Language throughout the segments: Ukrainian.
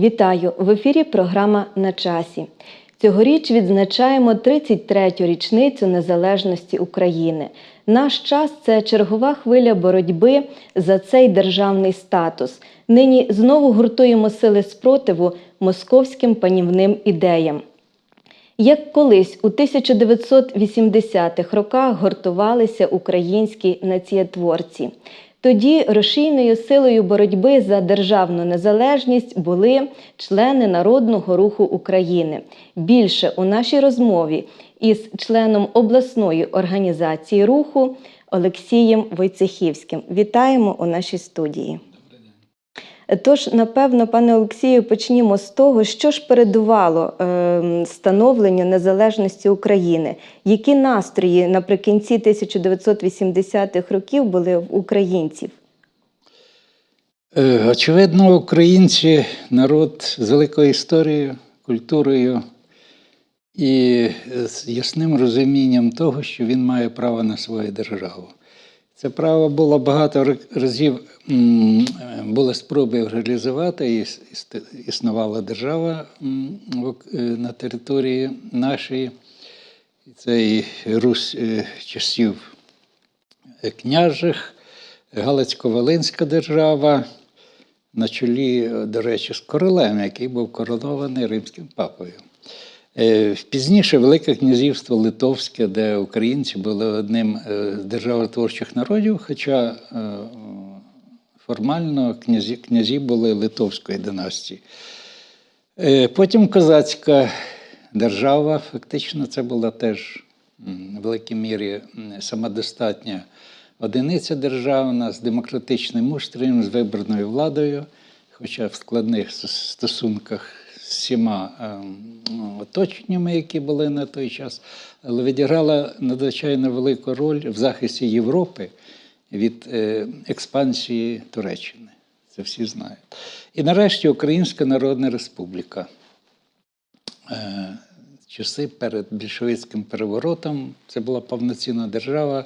Вітаю! В ефірі програма На часі. Цьогоріч відзначаємо 33-ю річницю незалежності України. Наш час це чергова хвиля боротьби за цей державний статус. Нині знову гуртуємо сили спротиву московським панівним ідеям. Як колись у 1980-х роках гуртувалися українські націєтворці. Тоді рушійною силою боротьби за державну незалежність були члени Народного руху України. Більше у нашій розмові із членом обласної організації руху Олексієм Войцехівським. Вітаємо у нашій студії. Тож, напевно, пане Олексію, почнімо з того, що ж передувало е, становленню незалежності України. Які настрої наприкінці 1980-х років були в українців? Е, Очевидно, українці народ з великою історією, культурою і з ясним розумінням того, що він має право на свою державу. Це право було багато разів були спроби реалізувати, існувала держава е, на території нашої. Це і Русь е, часів е, княжих, Галицько-Волинська держава, на чолі, до речі, з королем, який був коронований римським папою. Е, Пізніше Велике князівство Литовське, де українці були одним е, з державотворчих народів, хоча е, формально князі, князі були Литовської династії. Потім козацька держава, фактично, це була теж в великій мірі самодостатня одиниця державна з демократичним устроєм, з вибраною владою, хоча в складних стосунках всіма ем, оточеннями, які були на той час, але відіграла надзвичайно велику роль в захисті Європи від е, експансії Туреччини. Це всі знають. І нарешті Українська Народна Республіка. Е, Часи перед більшовицьким переворотом це була повноцінна держава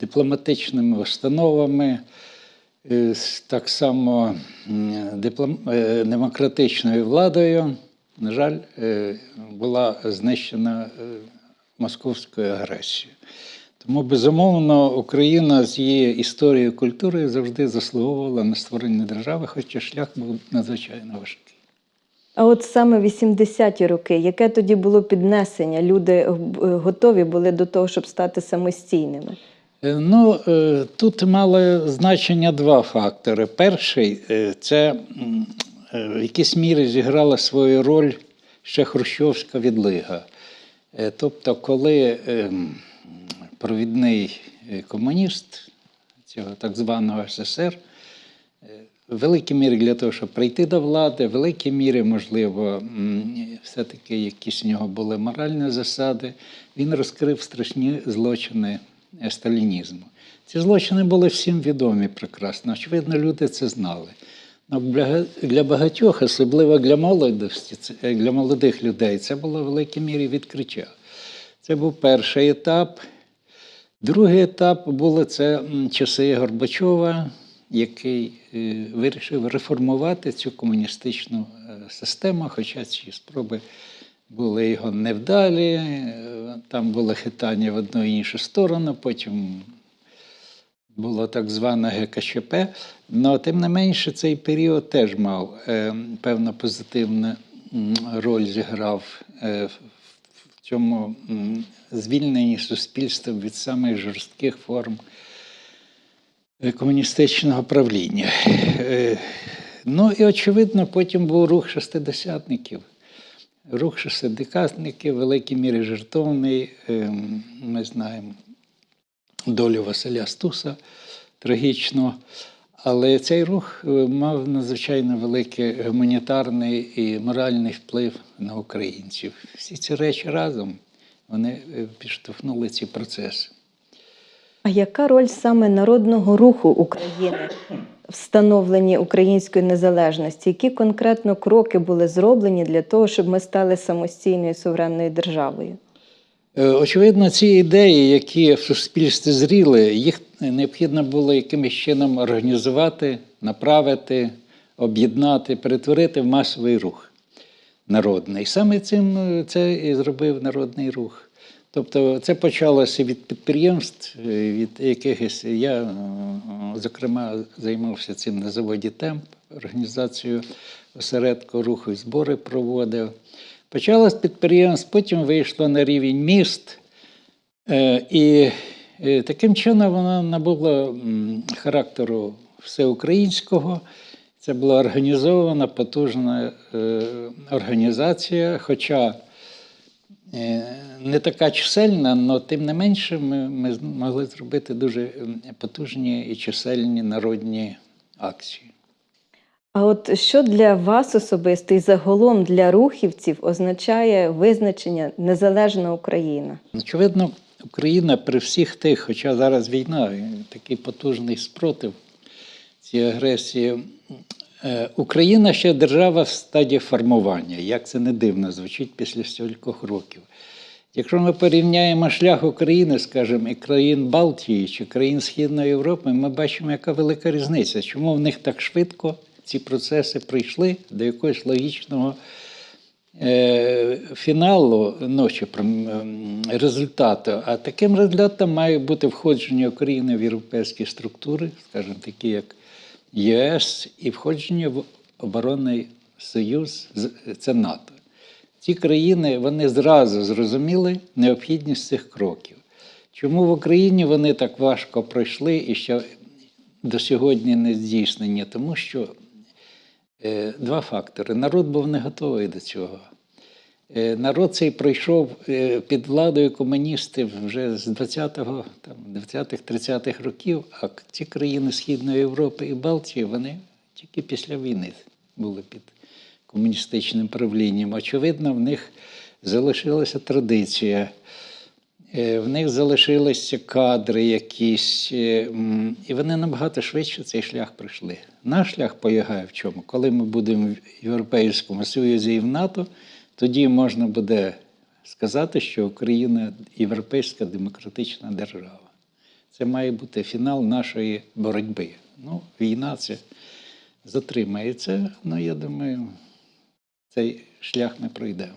дипломатичними установами, е, так само е, демократичною владою. На жаль, е, була знищена е, московською агресією. Тому, безумовно, Україна з її історією і культурою завжди заслуговувала на створення держави, хоча шлях був надзвичайно важкий. А от саме 80-ті роки, яке тоді було піднесення? Люди е, готові були до того, щоб стати самостійними. Е, Ну, е, тут мали значення два фактори. Перший е, це в якійсь мірі зіграла свою роль ще Хрущовська відлига. Тобто, коли е, провідний комуніст цього так званого СССР в великій мірі для того, щоб прийти до влади, в великій мірі, можливо, все-таки якісь у нього були моральні засади, він розкрив страшні злочини сталінізму. Ці злочини були всім відомі прекрасно. Очевидно, люди це знали. Но для- для багатьох, особливо для молодості, е, для молодих людей, це було в великій мірі відкриття. Це був перший етап. Другий етап було це часи Горбачова, який е, вирішив реформувати цю комуністичну е, систему, хоча ці спроби були його невдалі, е, там було хитання в одну і іншу сторону, потім було так зване ГКЧП. Але тим не менше, цей період теж мав е, певно позитивну роль зіграв е, в цьому звільненні суспільства від самих жорстких форм комуністичного правління. Ну і очевидно, потім був рух шестидесятників. Рух шестидесятників в великій мірі жертовний. Ем, Ми знаємо долю Василя Стуса трагічно. Але цей рух е, мав надзвичайно великий гуманітарний і моральний вплив на українців. Всі ці речі разом вони е, підштовхнули ці процеси. А яка роль саме народного руху України в становленні української незалежності? Які конкретно кроки були зроблені для того, щоб ми стали самостійною суверенною державою? Е, Очевидно, ці ідеї, які в суспільстві зріли, їх необхідно було якимось чином організувати, направити, об'єднати, перетворити в масовий рух народний. Саме цим е, це і зробив народний рух. Тобто це почалося від підприємств, е, від якихось. Я, е, зокрема, займався цим на заводі Темп, організацією осередку руху і збори проводив. Почалося з підприємств, потім вийшло на рівень міст. Е, І е, таким чином воно набуло характеру всеукраїнського. Це була організована потужна е, організація, хоча е, не така чисельна, але тим не менше ми, ми могли зробити дуже потужні і чисельні народні акції. А от що для вас особисто і загалом для рухівців означає визначення незалежна Україна? Очевидно, Україна при всіх тих, хоча зараз війна, такий потужний спротив цій агресії. Е, Україна ще держава в стадії формування, як це не дивно звучить після стількох років. Якщо ми порівняємо шлях України, скажімо, і країн Балтії чи країн Східної Європи, ми бачимо, яка велика різниця. Чому в них так швидко ці процеси прийшли до якогось логічного е, фіналу ночі ем, результату. А таким результатом має бути входження України в європейські структури, скажімо, такі як ЄС, і входження в оборонний союз, це НАТО. Ці країни вони зразу зрозуміли необхідність цих кроків. Чому в Україні вони так важко пройшли і ще до сьогодні не здійснені? Тому що Е, Два фактори. Народ був не готовий до цього. Е, Народ цей пройшов е, під владою комуністів вже з 20-го, там, 20-х, 30-х років, а ці країни Східної Європи і Балтії, вони тільки після війни були під комуністичним правлінням. Очевидно, в них залишилася традиція. Е, В них залишилися кадри якісь, і вони набагато швидше цей шлях пройшли. Наш шлях полягає в чому? Коли ми будемо в Європейському Союзі і в НАТО, тоді можна буде сказати, що Україна європейська демократична держава. Це має бути фінал нашої боротьби. Ну, війна це затримається, але я думаю, цей шлях ми пройдемо.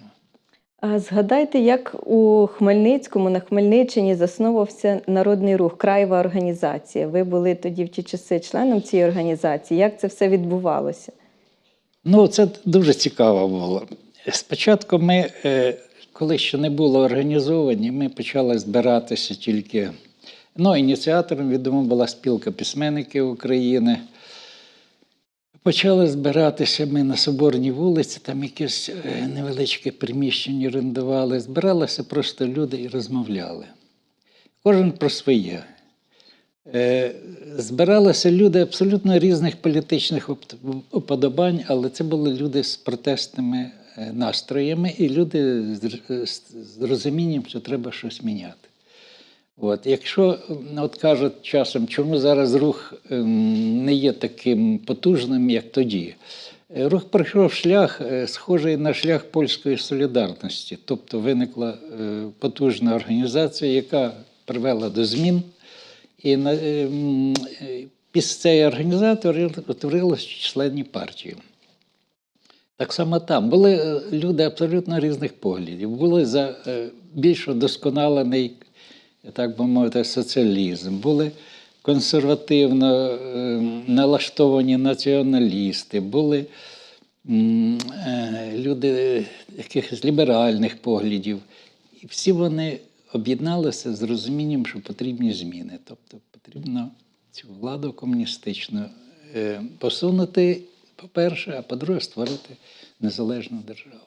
А згадайте, як у Хмельницькому на Хмельниччині заснувався народний рух, краєва організація. Ви були тоді в ті часи членом цієї організації. Як це все відбувалося? Ну, це дуже цікаво було. Спочатку ми, е, коли ще не було організовані, ми почали збиратися тільки. Ну, ініціатором, відомо, була спілка письменників України. Почали збиратися ми на Соборній вулиці, там якесь е, невеличке приміщення орендували. Збиралися просто люди і розмовляли. Кожен про своє. Е, Збиралися люди абсолютно різних політичних уподобань, але це були люди з протестними настроями і люди з розумінням, що треба щось міняти. От, якщо от кажуть часом, чому зараз рух ем, не є таким потужним, як тоді, Е, рух пройшов шлях, е, схожий на шлях польської солідарності. Тобто виникла е, потужна організація, яка привела до змін. І на, е, м, е, після цієї організації утворилися численні партії. Так само там були е, люди абсолютно різних поглядів. Були за е, більш удосконалений, так би мовити, соціалізм, були консервативно е, налаштовані націоналісти, були люди якихось ліберальних поглядів. І всі вони об'єдналися з розумінням, що потрібні зміни. Тобто потрібно цю владу комуністичну посунути, по-перше, а по-друге, створити незалежну державу.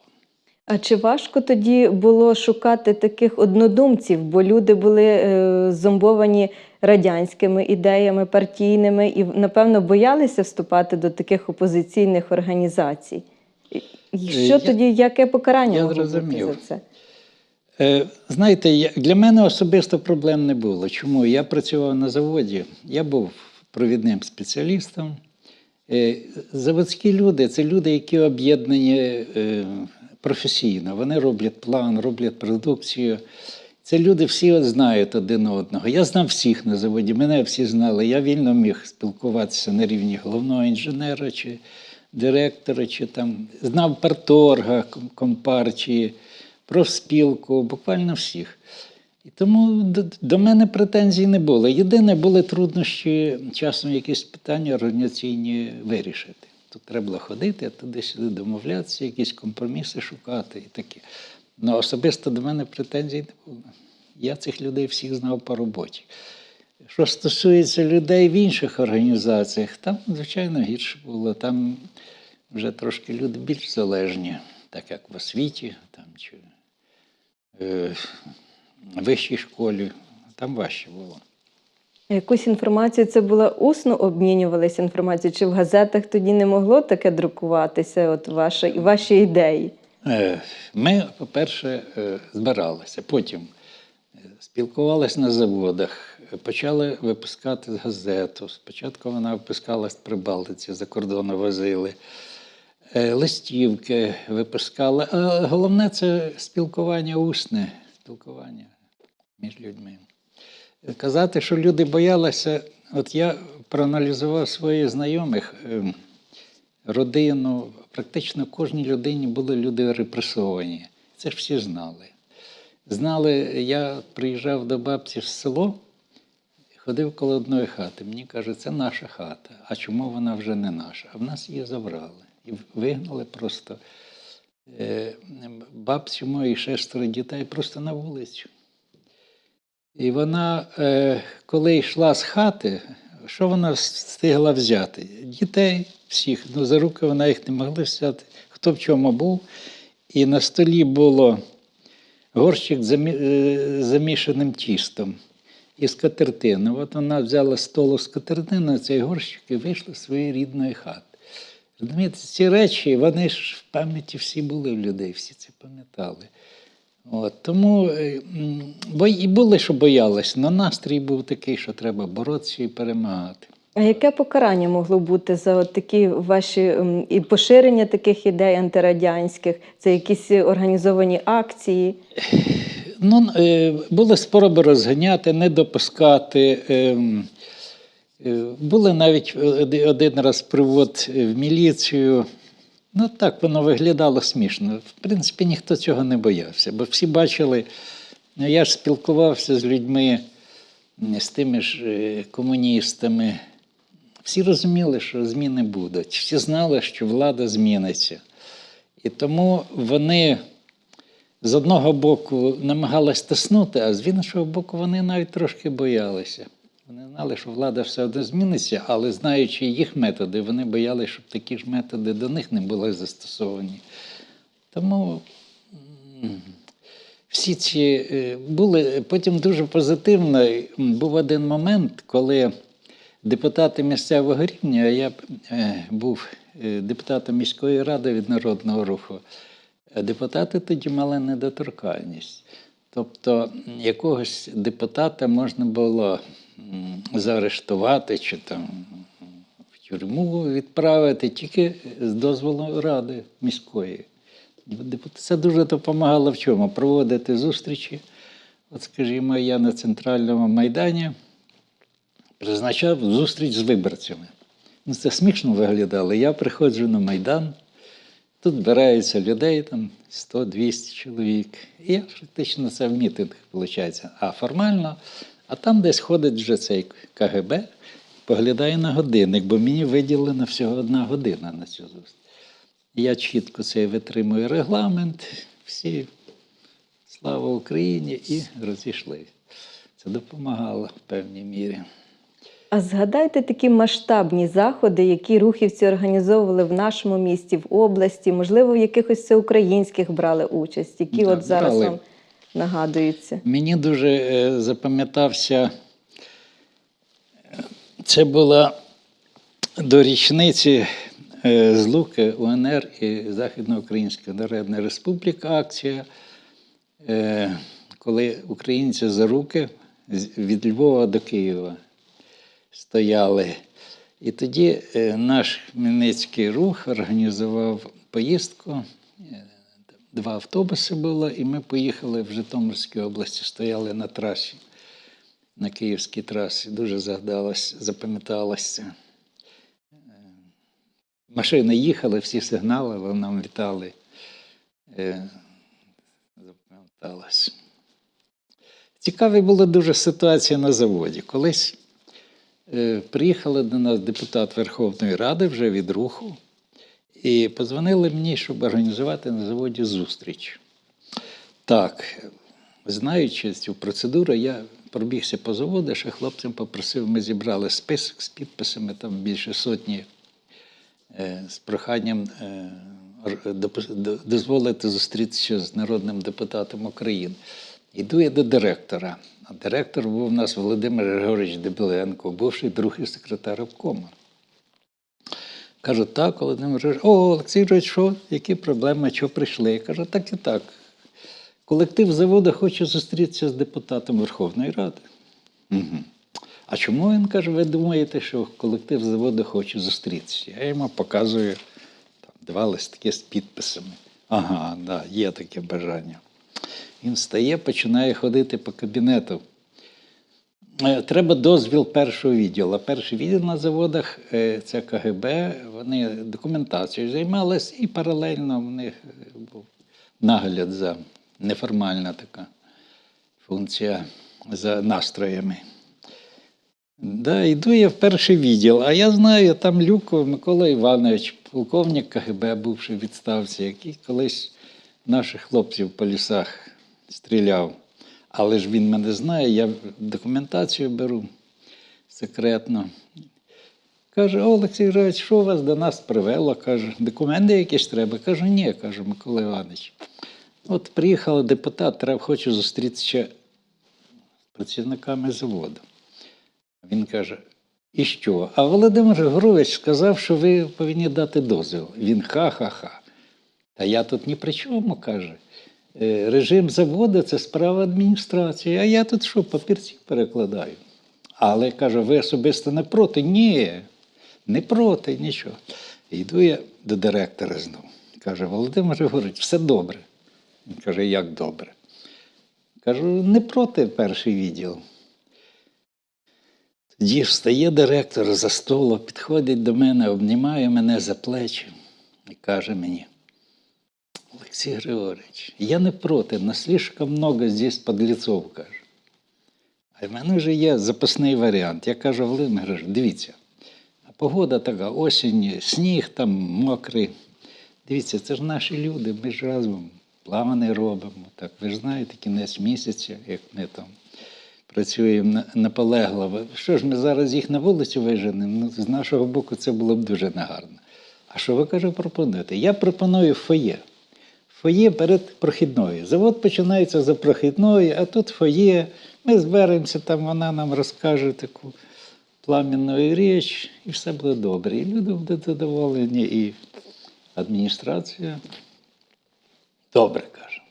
А чи важко тоді було шукати таких однодумців, бо люди були е, зомбовані радянськими ідеями партійними і, напевно, боялися вступати до таких опозиційних організацій? І- Е, що я- тоді, яке покарання я могло бути за це? Е, Знаєте, для мене особисто проблем не було. Чому? Я працював на заводі, я був провідним спеціалістом. Е, Заводські люди це люди, які об'єднані е, професійно. Вони роблять план, роблять продукцію. Це люди всі знають один одного. Я знав всіх на заводі, мене всі знали. Я вільно міг спілкуватися на рівні головного інженера чи директора, чи там знав парторга, ком- компартії, профспілку, буквально всіх. І тому до, мене претензій не було. Єдине, були труднощі часом якісь питання організаційні вирішити. Тут треба було ходити, а туди-сюди домовлятися, якісь компроміси шукати і таке. Ну, особисто до мене претензій не було. Я цих людей всіх знав по роботі. Що стосується людей в інших організаціях, там, звичайно, гірше було. Там вже трошки люди більш залежні, так як в освіті там, чи е, вищій школі. Там важче було. Якусь інформацію це була усно обмінювалися інформацією, чи в газетах тоді не могло таке друкуватися? От ваша, ваші ідеї? Е, Ми, по-перше, е, збиралися, потім е, спілкувалися на заводах, почали випускати газету. Спочатку вона випускалась при Балтиці, за кордону возили, листівки випускали. А головне це спілкування усне, спілкування між людьми. Казати, що люди боялися, от я проаналізував своїх знайомих, ем, родину, практично кожній людині були люди репресовані. Це ж всі знали. Знали, я приїжджав до бабці в село, ходив коло одної хати. Мені кажуть, це наша хата. А чому вона вже не наша? А в нас її забрали. І вигнали просто бабцю мою і шестеро дітей просто на вулицю. І вона, е, коли йшла з хати, що вона встигла взяти? Дітей всіх, ну за руки вона їх не могла взяти, хто в чому був. І на столі було горщик з е, замішаним тістом і скатертину. От вона взяла з столу скатертину, цей горщик і вийшла з своєї рідної хати. Розумієте, ці речі, вони ж в пам'яті всі були в людей, всі це пам'ятали. От, тому е, бо і були, що боялись, але настрій був такий, що треба боротися і перемагати. А яке покарання могло бути за от такі ваші ем, і поширення таких ідей антирадянських? Це якісь організовані акції? Ну, е, були спроби розганяти, не допускати. Е, Були навіть один раз привод в міліцію. Ну так воно виглядало смішно. В принципі, ніхто цього не боявся, бо всі бачили, ну, я ж спілкувався з людьми, з тими ж е, комуністами. Всі розуміли, що зміни будуть. Всі знали, що влада зміниться. І тому вони з одного боку намагалися тиснути, а з іншого боку, вони навіть трошки боялися. Вони знали, що влада все одно зміниться, але знаючи їх методи, вони боялися, щоб такі ж методи до них не були застосовані. Тому всі ці е, були потім дуже позитивно. Був один момент, коли депутати місцевого рівня, а я е, був е, депутатом міської ради від народного руху. Депутати тоді мали недоторканність. Тобто якогось депутата можна було заарештувати чи там в тюрму відправити тільки з дозволу ради міської. Це дуже допомагало в чому? Проводити зустрічі. От, скажімо, я на центральному майдані призначав зустріч з виборцями. Ну, це смішно виглядало. Я приходжу на Майдан, тут збирається людей, там 100-200 чоловік. І я фактично це в мітинг, виходить. А формально, а там десь ходить вже цей КГБ, поглядає на годинник, бо мені виділена всього одна година на цю зустріч. Я чітко цей витримую регламент, всі слава Україні і розійшли. Це допомагало в певній мірі. А згадайте такі масштабні заходи, які рухівці організовували в нашому місті, в області, можливо, в якихось всеукраїнських брали участь, які Так, от зараз брали. вам нагадуються. Мені дуже е, запам'ятався. е, Це була до річниці е, злуки УНР і Західноукраїнська Народна Республіка акція, коли українці за руки від Львова до Києва стояли. І тоді наш Хмельницький рух організував поїздку. Два автобуси було, і ми поїхали в Житомирській області, стояли на трасі, на київській трасі. Дуже згадалось, запам'яталося. Е, Машини їхали, всі сигналили, нам вітали. Е, Запам'яталось. Цікаві була дуже ситуація на заводі. Колись е, приїхали до нас депутат Верховної Ради вже від руху, і подзвонили мені, щоб організувати на заводі зустріч. Так, знаючи цю процедуру, я пробігся по заводу, ще хлопцям попросив, ми зібрали список з підписами, там більше сотні, е, з проханням е, дозволити зустрітися з народним депутатом України. Йду я до директора. А директор був у нас Володимир Григорович Дебеленко, бувший другий секретар обкому. Кажу, так, Володимир Григорович, о, Олексій Григорович, що, які проблеми, що прийшли? Я кажу, так і так. Колектив заводу хоче зустрітися з депутатом Верховної Ради. Угу. А чому він каже, ви думаєте, що колектив заводу хоче зустрітися? Я йому показую там, два листки з підписами. Ага, да, є таке бажання. Він встає, починає ходити по кабінету. Е, Треба дозвіл першого відділу. Перший відділ на заводах е, це КГБ, вони документацією займалися і паралельно в них е, був нагляд за неформальна така функція за настроями. Да, йду я в перший відділ, а я знаю, там Люков Микола Іванович, полковник КГБ, бувший в відставці, який колись наших хлопців по лісах стріляв. Але ж він мене знає, я документацію беру секретно. Каже, Олексій Григорович, що вас до нас привело? Каже, документи якісь треба. Кажу, ні, каже Микола Іванович. От приїхав депутат, треба хочу зустрітися з працівниками заводу. Він каже: і що? А Володимир Григорович сказав, що ви повинні дати дозвіл. Він ха-ха-ха. Та я тут ні при чому каже. Е, Режим заводу це справа адміністрації, а я тут що, папірці перекладаю. Але каже, ви особисто не проти? Ні, не проти, нічого. Йду я до директора знову. Каже, Володимир Григорович, все добре. Він каже, як добре? Кажу, не проти перший відділ. Тоді встає директор за столу, підходить до мене, обнімає мене за плечі і каже мені: Олексій Григорович, я не проти, но слишком много здесь подлецов, каже. А в мене вже є запасний варіант. Я кажу, Володимир Григорович, дивіться, погода така, осінь, сніг там мокрий. Дивіться, це ж наші люди, ми ж разом плани робимо. Так, ви ж знаєте, кінець місяця, як ми там працюємо наполегливо. Що ж, ми зараз їх на вулицю виженемо? Ну, з нашого боку, це було б дуже негарно. А що ви каже, пропонуєте? Я пропоную фоє. Фоє перед прохідною. Завод починається за прохідною, а тут фоє. Ми зберемося, там вона нам розкаже таку пламенну річ, і все буде добре. І люди будуть задоволені, і адміністрація. Добре каже.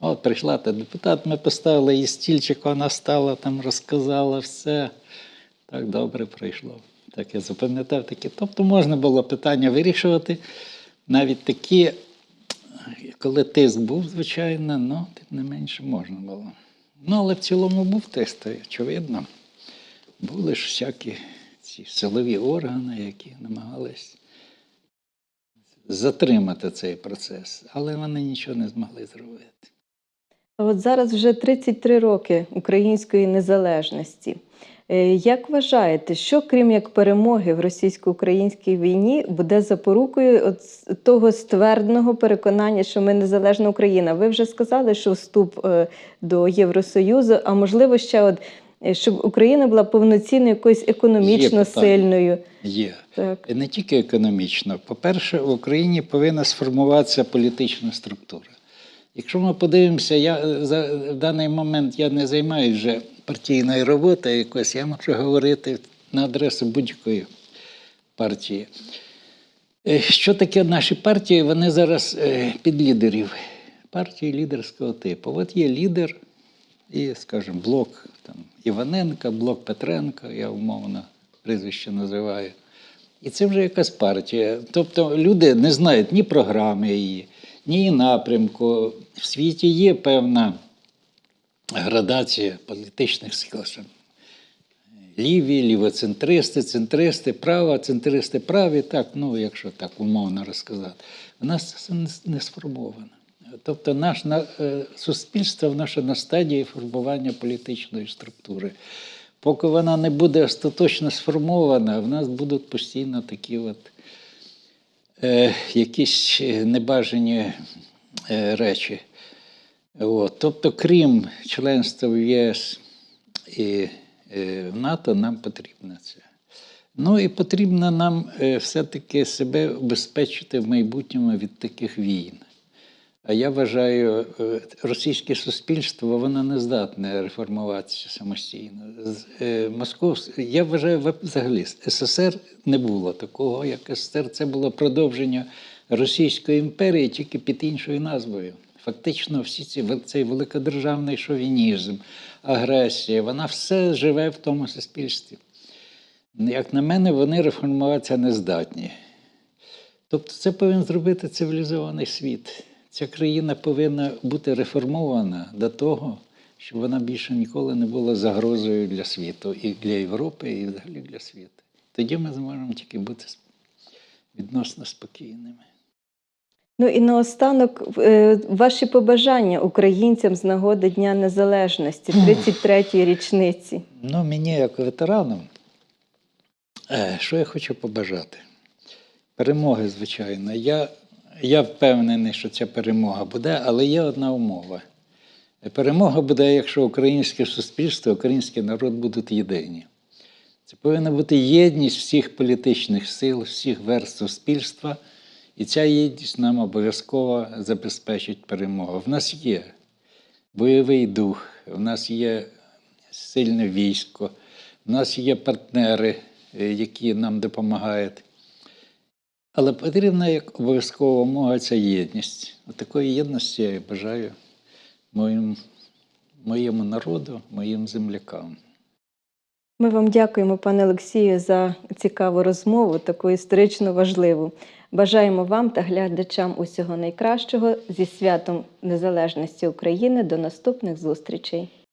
От прийшла та депутат, ми поставили її стільчик, вона стала там, розказала все. Так добре пройшло. Так я запам'ятав такі. Тобто можна було питання вирішувати. Навіть такі, коли тиск був, звичайно, ну, тим не менше можна було. Ну, але в цілому був тиск, очевидно. Були ж всякі ці силові органи, які намагались затримати цей процес, але вони нічого не змогли зробити. От зараз вже 33 роки української незалежності. Е, Як вважаєте, що крім як перемоги в російсько-українській війні буде запорукою от того ствердного переконання, що ми незалежна Україна? Ви вже сказали, що вступ е, до Євросоюзу, а можливо ще от е, щоб Україна була повноцінною якоюсь економічно питання. сильною. Є. Так. Не тільки економічно. По-перше, в Україні повинна сформуватися політична структура. Якщо ми подивимося, я за в даний момент я не займаюся вже партійною роботою якось, я можу говорити на адресу будь-якої партії. Е, Що таке наші партії? Вони зараз е, під лідерів. Партії лідерського типу. От є лідер і, скажімо, блок там, Іваненка, блок Петренка, я умовно прізвище називаю. І це вже якась партія. Тобто люди не знають ні програми її, ні напрямку. В світі є певна градація політичних сил. ліві, лівоцентристи, центристи, право, центристи праві, так, ну, якщо так умовно розказати. У нас це не, сформовано. Тобто наш на, е, суспільство ще на стадії формування політичної структури. Поки вона не буде остаточно сформована, в нас будуть постійно такі от е, якісь небажані е, речі. От. Тобто, крім членства в ЄС і е, в НАТО, нам потрібно це. Ну і потрібно нам е, все-таки себе убезпечити в майбутньому від таких війн. А я вважаю, е, російське суспільство воно не здатне реформуватися самостійно. Московське, я вважаю, взагалі СССР не було такого, як СССР. Це було продовження Російської імперії тільки під іншою назвою. Фактично, всі ці цей великодержавний шовінізм, агресія, вона все живе в тому суспільстві. Як на мене, вони реформуватися не здатні. Тобто це повинен зробити цивілізований світ. Ця країна повинна бути реформована до того, щоб вона більше ніколи не була загрозою для світу, і для Європи, і взагалі для світу. Тоді ми зможемо тільки бути відносно спокійними. Ну і наостанок е, ваші побажання українцям з нагоди Дня Незалежності, 33-ї річниці. Ну, мені, як ветерану, е, що я хочу побажати? Перемоги, звичайно. Я, я впевнений, що ця перемога буде, але є одна умова. Перемога буде, якщо українське суспільство, український народ будуть єдині. Це повинна бути єдність всіх політичних сил, всіх верств суспільства, і ця єдність нам обов'язково забезпечить перемогу. В нас є бойовий дух, в нас є сильне військо, в нас є партнери, е, які нам допомагають. Але потрібна як обов'язкова умова ця єдність. От такої єдності я бажаю моєму народу, моїм землякам. Ми вам дякуємо, пане Олексію, за цікаву розмову, таку історично важливу. Бажаємо вам та глядачам усього найкращого зі святом Незалежності України. До наступних зустрічей.